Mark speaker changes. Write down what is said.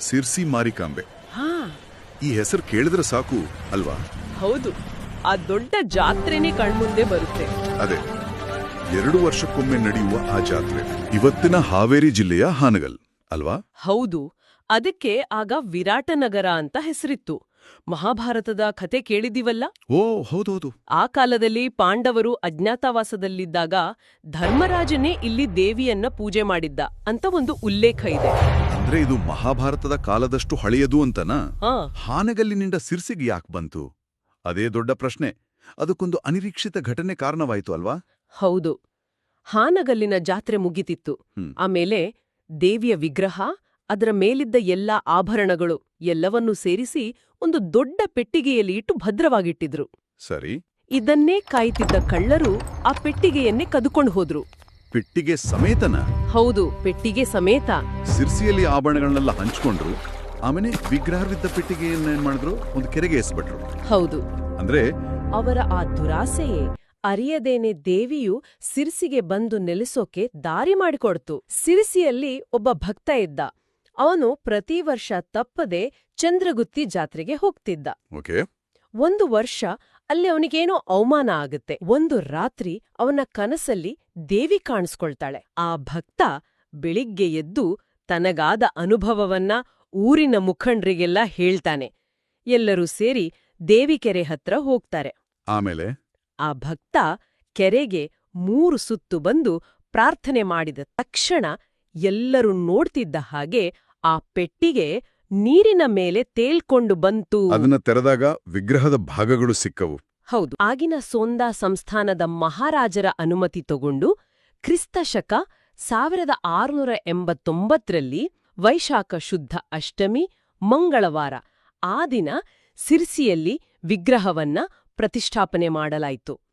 Speaker 1: ಸಿರ್ಸಿ ಮಾರಿಕಾಂಬೆ. ಈ ಹೆಸರು ಕೇಳಿದ್ರೆ ಸಾಕು ಅಲ್ವಾ?
Speaker 2: ಹೌದು. ಆ ದೊಡ್ಡ ಜಾತ್ರೆನೇ ಕಣ್ಮುಂದೆ ಬರುತ್ತೆ.
Speaker 1: ಅದೇ. ಎರಡು ವರ್ಷಕ್ಕೊಮ್ಮೆ ನಡೆಯುವ ಆ ಜಾತ್ರೆ ಇವತ್ತಿನ ಹಾವೇರಿ ಜಿಲ್ಲೆಯ ಹಾನಗಲ್ ಅಲ್ವಾ?
Speaker 2: ಹೌದು. ಅದಕ್ಕೆ ಆಗ ವಿರಾಟನಗರ ಅಂತ ಹೆಸರಿತ್ತು. ಮಹಾಭಾರತದ ಕತೆ ಕೇಳಿದಿವಲ್ಲ
Speaker 1: ಓ ಹೌದೌದು.
Speaker 2: ಆ ಕಾಲದಲ್ಲಿ ಪಾಂಡವರು ಅಜ್ಞಾತವಾಸದಲ್ಲಿದ್ದಾಗ ಧರ್ಮರಾಜನೇ ಇಲ್ಲಿ ದೇವಿಯನ್ನ ಪೂಜೆ ಮಾಡಿದ್ದ ಅಂತ ಒಂದು ಉಲ್ಲೇಖ ಇದೆ.
Speaker 1: ಅಂದ್ರೆ ಇದು ಮಹಾಭಾರತದ ಕಾಲದಷ್ಟು ಹಳೆಯದು ಅಂತನಾ? ಹಾನಗಲ್ಲಿನಿಂದ ಸಿರ್ಸಿಗೆ ಯಾಕೆ ಬಂತು? ಅದೇ ದೊಡ್ಡ ಪ್ರಶ್ನೆ. ಅದಕ್ಕೊಂದು ಅನಿರೀಕ್ಷಿತ ಘಟನೆ ಕಾರಣವಾಯಿತು ಅಲ್ವಾ?
Speaker 2: ಹೌದು. ಹಾನಗಲ್ಲಿನ ಜಾತ್ರೆ ಮುಗಿತಿತ್ತು. ಆಮೇಲೆ ದೇವಿಯ ವಿಗ್ರಹ ಅದರ ಮೇಲಿದ್ದ ಎಲ್ಲ ಆಭರಣಗಳು ಎಲ್ಲವನ್ನೂ ಸೇರಿಸಿ ಒಂದು ದೊಡ್ಡ ಪೆಟ್ಟಿಗೆಯಲ್ಲಿ ಇಟ್ಟು ಭದ್ರವಾಗಿಟ್ಟಿದ್ರು.
Speaker 1: ಸರಿ.
Speaker 2: ಇದನ್ನೇ ಕಾಯ್ತಿದ್ದ ಕಳ್ಳರು ಆ ಪೆಟ್ಟಿಗೆಯನ್ನೇ ಕದುಕೊಂಡು ಹೋದ್ರು.
Speaker 1: ಪೆಟ್ಟಿಗೆ ಸಮೇತನ?
Speaker 2: ಹೌದು ಪೆಟ್ಟಿಗೆ ಸಮೇತ.
Speaker 1: ಸಿರ್ಸಿಯಲ್ಲಿ ಆಭರಣಗಳನ್ನೆಲ್ಲ ಹಂಚ್ಕೊಂಡ್ರು ಆಮೇಲೆ ವಿಗ್ರಹವಿದ್ದ ಪೆಟ್ಟಿಗೆಯನ್ನ ಏನ್ ಮಾಡಿದ್ರು? ಒಂದು ಕೆರೆಗೆ ಎಸ್ಬಿಟ್ರು.
Speaker 2: ಹೌದು.
Speaker 1: ಅಂದ್ರೆ?
Speaker 2: ಅವರ ಆ ದುರಾಸೆಯೇ ಅರಿಯದೇನೆ ದೇವಿಯು ಸಿರ್ಸಿಗೆ ಬಂದು ನೆಲೆಸೋಕೆ ದಾರಿ ಮಾಡಿಕೊಡ್ತು. ಸಿರಿಸಿಯಲ್ಲಿ ಒಬ್ಬ ಭಕ್ತ ಇದ್ದ. ಅವನು ಪ್ರತಿ ವರ್ಷ ತಪ್ಪದೆ ಚಂದ್ರಗುತ್ತಿ ಜಾತ್ರೆಗೆ ಹೋಗ್ತಿದ್ದ.
Speaker 1: ಓಕೆ.
Speaker 2: ಒಂದು ವರ್ಷ ಅಲ್ಲಿ ಅವನಿಗೇನೋ ಅವಮಾನ ಆಗುತ್ತೆ. ಒಂದು ರಾತ್ರಿ ಅವನ ಕನಸಲ್ಲಿ ದೇವಿ ಕಾಣಿಸ್ಕೊಳ್ತಾಳೆ. ಆ ಭಕ್ತ ಬೆಳಿಗ್ಗೆ ಎದ್ದು ತನಗಾದ ಅನುಭವವನ್ನ ಊರಿನ ಮುಖಂಡ್ರಿಗೆಲ್ಲ ಹೇಳ್ತಾನೆ. ಎಲ್ಲರೂ ಸೇರಿ ದೇವಿ ಕೆರೆ ಹತ್ರ ಹೋಗ್ತಾರೆ.
Speaker 1: ಆಮೇಲೆ?
Speaker 2: ಆ ಭಕ್ತ ಕೆರೆಗೆ ಮೂರು ಸುತ್ತು ಬಂದು ಪ್ರಾರ್ಥನೆ ಮಾಡಿದ ತಕ್ಷಣ ಎಲ್ಲರೂ ನೋಡ್ತಿದ್ದ ಹಾಗೆ ಆ ಪೆಟ್ಟಿಗೆ ನೀರಿನ ಮೇಲೆ ತೇಲ್ಕೊಂಡು ಬಂತು.
Speaker 1: ಅದನ್ನ ತೆರೆದಾಗ ವಿಗ್ರಹದ ಭಾಗಗಳು ಸಿಕ್ಕವು.
Speaker 2: ಹೌದು. ಆಗಿನ ಸೋಂದಾ ಸಂಸ್ಥಾನದ ಮಹಾರಾಜರ ಅನುಮತಿ ತಗೊಂಡು ಕ್ರಿಸ್ತ ಶಕ ಸಾವಿರದ ಆರುನೂರ ಎಂಬತ್ತೊಂಬತ್ತರಲ್ಲಿ ವೈಶಾಖ ಶುದ್ಧ ಅಷ್ಟಮಿ ಮಂಗಳವಾರ ಆ ದಿನ ಸಿರ್ಸಿಯಲ್ಲಿ ವಿಗ್ರಹವನ್ನ ಪ್ರತಿಷ್ಠಾಪನೆ ಮಾಡಲಾಯಿತು.